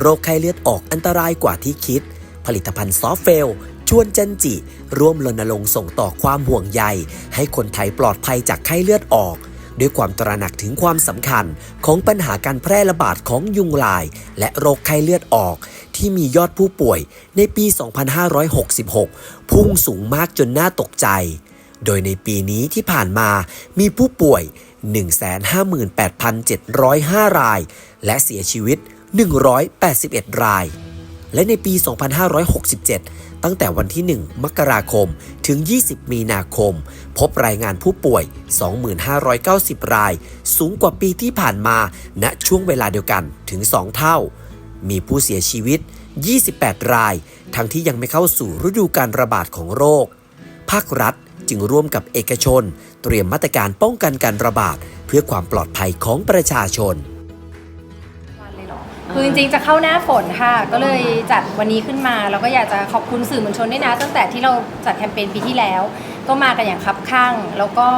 โรคไข้เลือดออกอันตรายกว่าที่คิด ผลิตภัณฑ์ซอฟเฟล ชวนจันจิ ร่วมรณรงค์ส่งต่อความห่วงใย ให้คนไทยปลอดภัยจากไข้เลือดออก ด้วยความตระหนักถึงความสำคัญของปัญหาการแพร่ระบาดของยุงลาย และโรคไข้เลือดออก ที่มียอดผู้ป่วยในปี 2566 พุ่งสูงมากจนน่าตกใจ โดยในปีนี้ที่ผ่านมามีผู้ป่วย 158,705 ราย และเสียชีวิต 181 ราย และในปี 2567 ตั้งแต่วันที่ 1 มกราคมถึง 20 มีนาคม พบรายงานผู้ป่วย 2590 ราย สูงกว่าปีที่ผ่านมาณช่วงเวลาเดียวกันถึง 2 เท่า มีผู้เสียชีวิต 28 ราย ทั้งที่ยังไม่เข้าสู่ฤดูการระบาดของโรค ภาครัฐจึงร่วมกับเอกชน เตรียมมาตรการป้องกันการระบาด เพื่อความปลอดภัยของประชาชน คือจริงๆจะเข้าหน้าฝนค่ะ ก็เลยจัดวันนี้ขึ้นมาแล้วก็อยากจะขอบคุณสื่อมวลชนด้วยนะ ตั้งแต่ที่เราจัดแคมเปญปีที่แล้ว ก็มากันอย่างคับข้าง แล้วก็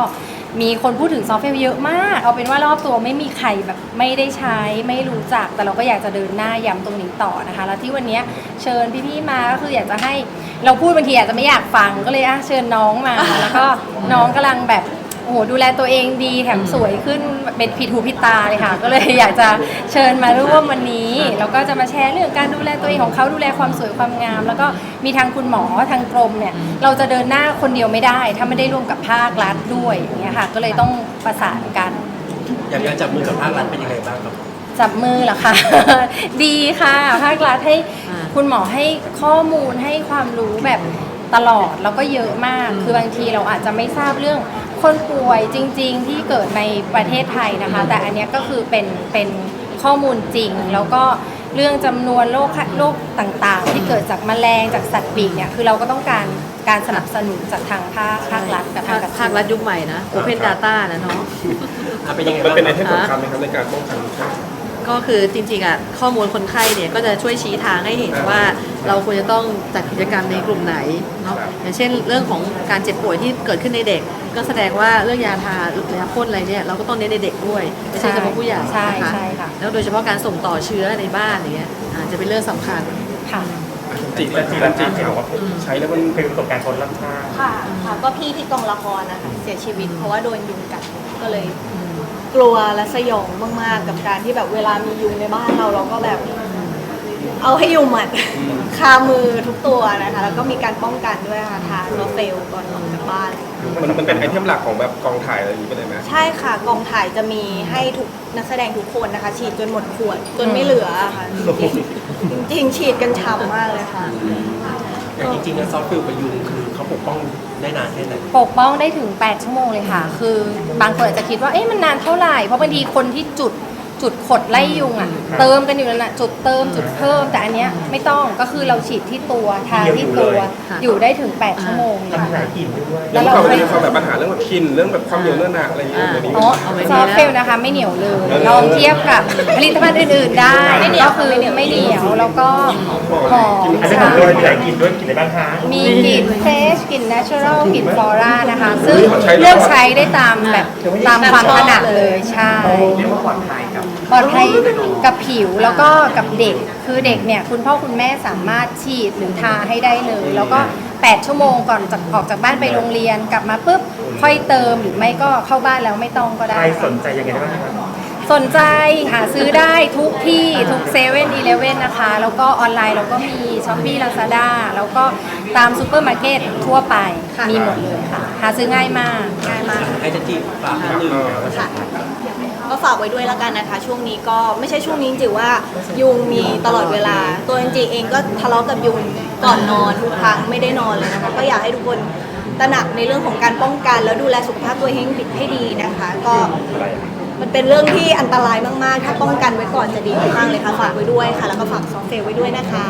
มีคนพูดถึงซอฟต์แวร์เยอะมาก เอาเป็นว่ารอบตัวไม่มีใครแบบไม่ได้ใช้ไม่รู้จัก แต่เราก็อยากจะเดินหน้าย้ำตรงนี้ต่อนะคะ แล้วที่วันนี้เชิญพี่ๆมาก็คืออยากจะให้เราพูดบางทีอาจจะไม่อยากฟังก็เลยอะเชิญน้องมา แล้วก็น้องกำลังแบบ โอ้โหดูแลตัวเองดีแถมสวยขึ้นเป็นผิดหูผิดตาเลยค่ะ ก็เลยอยากจะเชิญมาร่วมวันนี้แล้วก็จะมาแชร์เรื่องการดูแลตัวเองของเขาดูแลความสวยความงาม แล้วก็มีทางคุณหมอทางกรมเนี่ยเราจะเดินหน้าคนเดียวไม่ได้ ถ้าไม่ได้ร่วมกับภาครัฐด้วยอย่างเงี้ยค่ะ ก็เลยต้องประสานกัน อยากจะจับมือกับภาครัฐเป็นยังไงบ้างครับ จับมือเหรอคะ ดีค่ะ ภาครัฐให้คุณหมอให้ข้อมูลให้ความรู้แบบตลอดแล้วก็เยอะมาก คือบางทีเราอาจจะไม่ทราบเรื่อง คนป่วยจริง ๆ ที่เกิดในประเทศไทยนะคะ แต่อันเนี้ยก็คือเป็นเป็นข้อมูลจริง แล้วก็เรื่องจำนวนโรคโรคต่างๆ ที่เกิดจากแมลงจากสัตว์ปีกเนี่ยคือเราก็ต้องการการสนับสนุนจากทางภาคภาครัฐกับทางกระทรวงภาครัฐยุคใหม่นะ Open Data นะเนาะ อะเป็นยังไงมันบ้างเป็นไอคเทรับมสำคัญไหมครับในการป้องกันครับ ก็คือจริงๆอะข้อมูลคนไข้เนี่ยก็จะช่วยชี้ทางให้เห็นว่าเราควรจะต้องจัดกิจกรรมในกลุ่มไหนเนาะอย่างเช่นเรื่องของการเจ็บป่วยที่เกิดขึ้นในเด็ก ก็แสดงว่าเรื่องยาทายาพ่นอะไรเนี่ยเราก็ต้องเน้นในเด็กด้วยไม่ใช่เฉพาะผู้ใหญ่ใช่นะคะใช่ค่ะแล้วโดยเฉพาะการส่งต่อเชื้อในบ้านอย่างเงี้ยอ่าจะเป็นเรื่องสำคัญค่ะจีและจีและจีข่าวว่าใช้แล้วมันเป็นประสบการณ์คนรับชาค่ะค่ะก็พี่ที่กองละครนะคะเสียชีวิตเพราะว่าโดนยุงกัดก็เลย กลัวและสยองมากๆ กับการที่แบบเวลามียุงในบ้านเราเราก็แบบ เอาให้ยุงหมัด คามือทุกตัวนะคะ แล้วก็มีการป้องกันด้วยค่ะทาโรเฟลก่อนออกจากบ้าน มันมันเป็นไอเทมหลักของแบบกองถ่ายอะไรอย่างนี้ไปเลยไหมใช่ค่ะกองถ่ายจะมีให้ทุกนักแสดงทุกคนนะคะ ฉีดจนหมดขวดจนไม่เหลือค่ะจริงๆจริงๆฉีดกันฉ่ำมากเลยค่ะ อย่างจริงๆแล้วซอฟต์ฟิลกับยุงคือเขา ปกป้องได้นานแค่ไหนปกป้องได้ถึง 8 ชั่วโมงเลยค่ะ คือบางคนอาจจะคิดว่า เอ๊ะมันนานเท่าไหร่ เพราะบางทีคนที่จุด จุดขดไล่ยุงอะ เติมกันอยู่นั่นแหละจุดเติมจุดเพิ่มแต่อันเนี้ยไม่ต้องก็คือเราฉีดที่ตัวทาที่ตัวค่ะอยู่ได้ถึง 8 ชั่วโมงเลยค่ะแล้แล้ววเราเราไม่ไม่ได้ความแบบปัญหาเรื่องแบบกลินเรื่องแบบความเหนียวเนื้อหนักอะไรอย่างเงี้ยอ่าเดี๋ยวนี้ อ๋อเอาไว้ซอฟต์เฟลนะคะไม่เหนียวเลยลองเทียบกับผลิตภัณฑ์อื่นๆได้ก็คือไม่เหนียวแล้วก็หอมอันนี้ใช่ของตัวใหญ่กินด้วยกินอะไรบ้างคะ มีกลิ่นเฟรชกลิ่น natural กลิ่นฟลอรานะคะ ซึ่งเลือกใช้ได้ตามแบบตามความถนัดเลยใช่ เรียกว่าปลอดภัยกับ ปลอดภัยกับผิวแล้วก็กับเด็ก คือเด็กเนี่ยคุณพ่อคุณแม่สามารถฉีดหรือทาให้ได้เลย แล้วก็ 8 ชั่วโมงก่อนจากออกจากบ้านไปโรงเรียนกลับมาปุ๊บค่อยเติมหรือไม่ก็เข้าบ้านแล้วไม่ต้องก็ได้ ใครสนใจยังไงได้บ้างครับ สนใจหาซื้อได้ทุกที่ทุกเซเว่นอีเลเว่นนะคะ แล้วก็ออนไลน์เราก็มีช้อปปี้ลาซาด้าแล้วก็ตามซูเปอร์มาร์เก็ตทั่วไปมีหมดเลยค่ะ หาซื้อง่ายมากง่ายมากให้จันจีฝากนิดนึงค่ะ ก็ฝากไว้ด้วยแล้วกันนะคะ ช่วงนี้ก็ไม่ใช่ช่วงนี้จริงๆว่ายุงมีตลอดเวลา ตัวจริงๆเองก็ทะเลาะกับยุงก่อนนอนทุกครั้งไม่ได้นอนเลยนะคะก็อยากให้ทุกคนตระหนักในเรื่องของการป้องกัน แล้วดูแลสุขภาพตัวเองให้ดีนะคะ ก็มันเป็นเรื่องที่อันตรายมากๆ ถ้าป้องกันไว้ก่อนจะดีมากๆเลยค่ะฝากไว้ด้วยค่ะ แล้วก็ฝากซอฟต์เฟลไว้ด้วยนะคะ